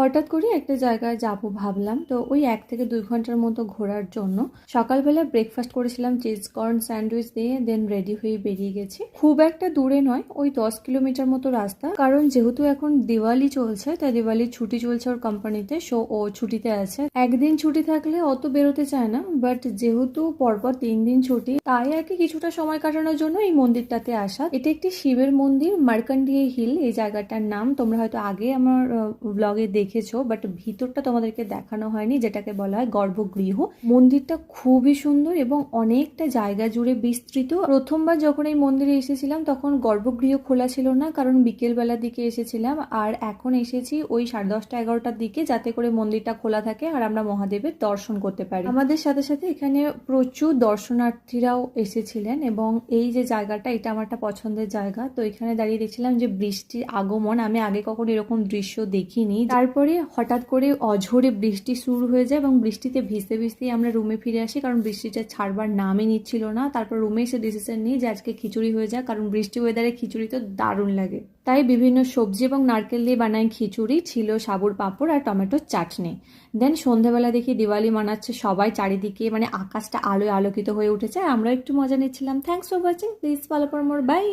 হঠাৎ করে একটা জায়গায় যাব ভাবলাম। তো ওই এক থেকে দুই ঘণ্টার মতো ঘোরার জন্য সকালবেলা ব্রেকফাস্ট করেছিলাম চিজ কর্ন স্যান্ডউইচ দিয়ে দেন রেডি হয়ে বেরিয়ে গেছি। খুব একটা দূরে নয়, ওই দশ কিলোমিটার মতো রাস্তা। কারণ যেহেতু এখন দিওয়ালি চলছে, তাই দিওয়ালির ছুটি চলছে ওর কোম্পানিতে সো ও ছুটিতে আছে। একদিন ছুটি থাকলে অত বেরোতে চায় না বাট যেহেতু পরপর তিন দিন ছুটি, তাই আর কি কিছুটা সময় কাটানোর জন্য এই মন্দিরটাতে আসা। এটা একটি শিবের মন্দির, মার্কান্ডিয়ে হিল, এই জায়গাটার নাম। তোমরা হয়তো আগে আমার ব্লগে দেখেছ বাট ভিতরটা তোমাদেরকে দেখানো হয়নি, যেটাকে বলা হয় গর্ভগৃহ। মন্দিরটা খুবই সুন্দর এবং অনেকটা জায়গা জুড়ে বিস্তৃত। প্রথমবার যখন এই মন্দিরে এসেছিলাম, তখন গর্ভগৃহ খোলা ছিল না, কারণ বিকেল বেলার দিকে এসেছিলাম, আর এখন এসেছি ওই সাড়ে দশটা এগারোটার দিকে, যাতে করে মন্দিরটা খোলা থাকে আর আমরা মহাদেবের দর্শন করতে পারি। আমাদের সাথে সাথে এখানে প্রচুর দর্শনার্থীরাও এসেছিলেন এবং এই যে জায়গাটা, এটা আমার একটা পছন্দের জায়গা। তো এখানে দাঁড়িয়ে দেখছিলাম যে বৃষ্টির আগমন। আমি আগে কখনো এরকম দৃশ্য দেখিনি। তারপরে হঠাৎ করে অঝোরে বৃষ্টি শুরু হয়ে যায় এবং বৃষ্টিতে ভিজতে ভিজতেই আমরা রুমে ফিরে আসি, কারণ বৃষ্টিটা ছাড়বার নামই নিচ্ছিল না। তারপর রুমে এসে ডিসিশন নিই যে আজকে খিচুড়ি হয়ে যায় কারণ বৃষ্টি ওয়েদারে খিচুড়ি তো দারুণ লাগে। তাই বিভিন্ন সবজি এবং নারকেল দিয়ে বানাই খিচুড়ি, ছিল সাবুর পাঁপড় আর টমেটোর চাটনি। দেন সন্ধ্যাবেলা দেখি দিওয়ালি মানাচ্ছে, সবাই চারিদিকে মানে আকাশটা আলোয় আলোকিত হয়ে উঠেছে। আমরা একটু মজা নিচ্ছিলাম। Thanks for watching please follow for more bye